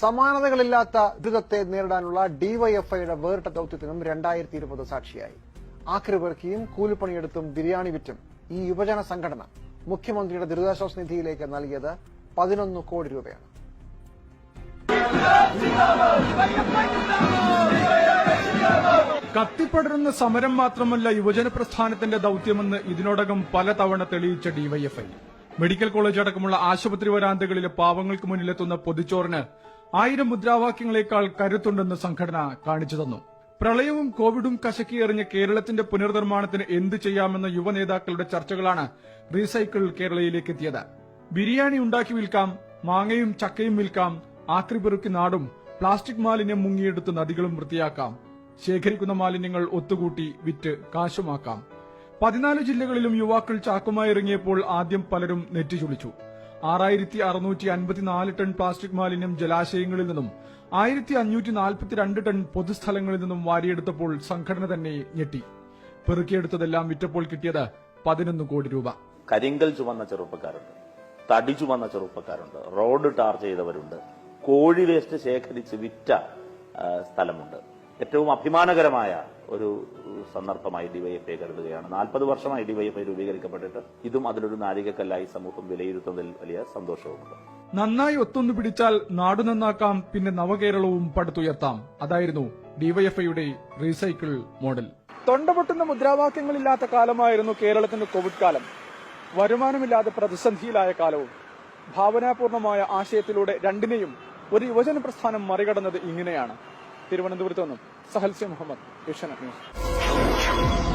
സമാനതകളില്ലാത്ത ദുരിതത്തെ നേരിടാനുള്ള ഡിവൈഎഫ്ഐയുടെ വേറിട്ട ദൌത്യത്തിനും രണ്ടായിരത്തി ഇരുപത് സാക്ഷിയായി. ആക്രി പെറുക്കിയും കൂലിപ്പണിയെടുത്തും ബിരിയാണി വിറ്റും ഈ യുവജന സംഘടന മുഖ്യമന്ത്രിയുടെ ദുരിതാശ്വാസ നിധിയിലേക്ക് നൽകിയത് പതിനൊന്ന് കോടി രൂപയാണ്. കത്തിപ്പടരുന്ന സമരം മാത്രമല്ല യുവജന പ്രസ്ഥാനത്തിന്റെ ദൌത്യമെന്ന് ഇതിനോടകം പലതവണ തെളിയിച്ച ഡിവൈഎഫ്ഐ. മെഡിക്കൽ കോളേജ് അടക്കമുള്ള ആശുപത്രി വരാന്തകളിലെ പാവങ്ങൾക്ക് മുന്നിലെത്തുന്ന പൊതിച്ചോറിന് ആയിരം മുദ്രാവാക്യങ്ങളെക്കാൾ കരുത്തുണ്ടെന്ന് സംഘടന കാണിച്ചു തന്നു. പ്രളയവും കോവിഡും കശക്കിയെറിഞ്ഞ കേരളത്തിന്റെ പുനർനിർമ്മാണത്തിന് എന്ത് ചെയ്യാമെന്ന യുവനേതാക്കളുടെ ചർച്ചകളാണ് റീസൈക്കിൾ കേരളയിലേക്ക് എത്തിയത്. ബിരിയാണി ഉണ്ടാക്കി വിൽക്കാം മാങ്ങയും ചക്കയും വിൽക്കാം ആക്രി പെറുക്കി നാടും പ്ലാസ്റ്റിക് മാലിന്യം മുങ്ങിയെടുത്ത് നദികളും വൃത്തിയാക്കാം ശേഖരിക്കുന്ന മാലിന്യങ്ങൾ ഒത്തുകൂട്ടി വിറ്റ് കാശുമാക്കാം. പതിനാല് ജില്ലകളിലും യുവാക്കൾ ചാക്കുമായി ഇറങ്ങിയപ്പോൾ ആദ്യം പലരും നെറ്റിച്ചുളിച്ചു ആറായിരത്തി അറുന്നൂറ്റി അൻപത്തിനാല് ടൺ പ്ലാസ്റ്റിക് മാലിന്യം ജലാശയങ്ങളിൽ നിന്നും ആയിരത്തി അഞ്ഞൂറ്റി നാൽപ്പത്തിരണ്ട് ടൺ പൊതുസ്ഥലങ്ങളിൽ നിന്നും വാരിയെടുത്തപ്പോൾ സംഘടന തന്നെ ഞെട്ടി. പെറുക്കിയെടുത്തതെല്ലാം വിറ്റപ്പോൾ കിട്ടിയത് പതിനൊന്ന് കോടി രൂപ. കരിങ്കൽ ചുമന്ന ചെറുപ്പക്കാരുണ്ട്. തടി ചുമന്ന ചെറുപ്പക്കാരുണ്ട്. Road tar ചെയ്തവരുണ്ട്. കോഴി വേസ്റ്റ് ശേഖരിച്ച് വിറ്റ സ്ഥലമുണ്ട്. ഏറ്റവും അഭിമാനകരമായ ഒരു സന്ദർഭമായി ഡിവൈഎഫ്ഐ കരുതുകയാണ്. നാൽപ്പത് വർഷമായി ഡിവൈഎഫ്ഐ രൂപീകരിക്കപ്പെട്ടിട്ട് ഇതും അതിലൊരു നാഴികക്കല്ലായി സമൂഹം വിലയിരുത്തുന്നതിൽ വലിയ സന്തോഷവുമുണ്ട്. നന്നായി ഒത്തൊന്നു പിടിച്ചാൽ നാടു നന്നാക്കാം പിന്നെ നവകേരളവും പടുത്തുയർത്താം. അതായിരുന്നു ഡിവൈഎഫ്ഐയുടെ റീസൈക്കിൾ മോഡൽ. തൊണ്ടപൊട്ടുന്ന മുദ്രാവാക്യങ്ങളില്ലാത്ത കാലമായിരുന്നു കേരളത്തിന്റെ കോവിഡ് കാലം. വരുമാനമില്ലാതെ പ്രതിസന്ധിയിലായ കാലവും ഭാവനാപൂർണമായ ആശയത്തിലൂടെ രണ്ടിനെയും ഒരു യുവജന പ്രസ്ഥാനം മറികടന്നത് ഇങ്ങനെയാണ്. തിരുവനന്തപുരത്ത് നിന്നും സഹൽസി മുഹമ്മദ് ഏഷ്യാനെറ്റ് ന്യൂസ്.